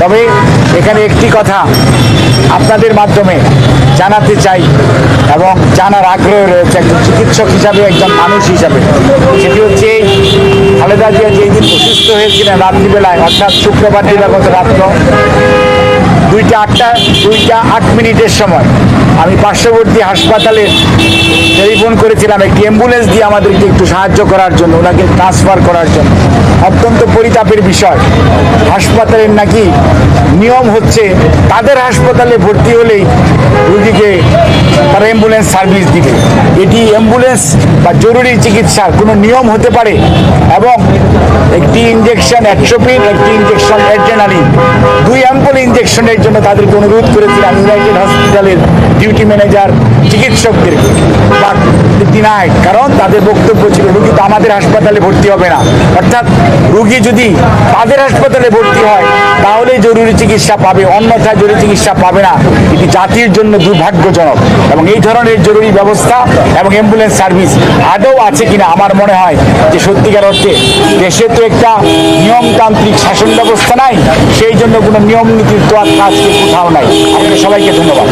তবে এখানে একটি কথা আপনাদের মাধ্যমে জানাতে চাই এবং জানার আগ্রহ রয়েছে একজন চিকিৎসক হিসাবে, একজন মানুষ হিসাবে। সেটি হচ্ছে খালেদা জিয়া যেই দিন অসুস্থ হয়েছিলেন রাত্রিবেলায়, অর্থাৎ শুক্রবার দিবাগত রাত্র দুইটা আটটা, দুইটা আট মিনিটের সময় আমি পার্শ্ববর্তী হাসপাতালে টেলিফোন করেছিলাম, একটি অ্যাম্বুলেন্স দিয়ে আমাদেরকে একটু সাহায্য করার জন্য, ওনাকে ট্রান্সফার করার জন্য। অত্যন্ত পরিতাপের বিষয়। হাসপাতালের নাকি নিয়ম হচ্ছে, তাদের হাসপাতালে ভর্তি হলেই রুগীকে তারা অ্যাম্বুলেন্স সার্ভিস দিবে। এটি অ্যাম্বুলেন্স বা জরুরি চিকিৎসার কোনো নিয়ম হতে পারে এবং একটি ইঞ্জেকশন অ্যাট্রোপিন একটি ইঞ্জেকশন অ্যাড্রেনালিন দুই অ্যাম্পল ইঞ্জেকশনের জন্য তাদেরকে অনুরোধ করেছিলাম ইউনাইটেড হসপিটালের ডিউটি ম্যানেজার চিকিৎসকদেরকে। বাট ডিনাইড কারণ তাদের বক্তব্য ছিল রুগী তো আমাদের হাসপাতালে ভর্তি হবে না। অর্থাৎ রুগী যদি তাদের হাসপাতালে ভর্তি হয় তাহলে জরুরি চিকিৎসা পাবে, অন্যথায় জরুরি চিকিৎসা পাবে না। এটি জাতির জন্য দুর্ভাগ্যজনক এবং এই ধরনের জরুরি ব্যবস্থা এবং অ্যাম্বুলেন্স সার্ভিস আদৌ আছে কিনা আমার মনে হয় যে সত্যিকার অর্থে দেশে তো একটা নিয়মতান্ত্রিক শাসন ব্যবস্থা নাই, সেই জন্য কোনো নিয়ম নীতির তো আজকে কোথাও নাই। আপনাদের সবাইকে ধন্যবাদ।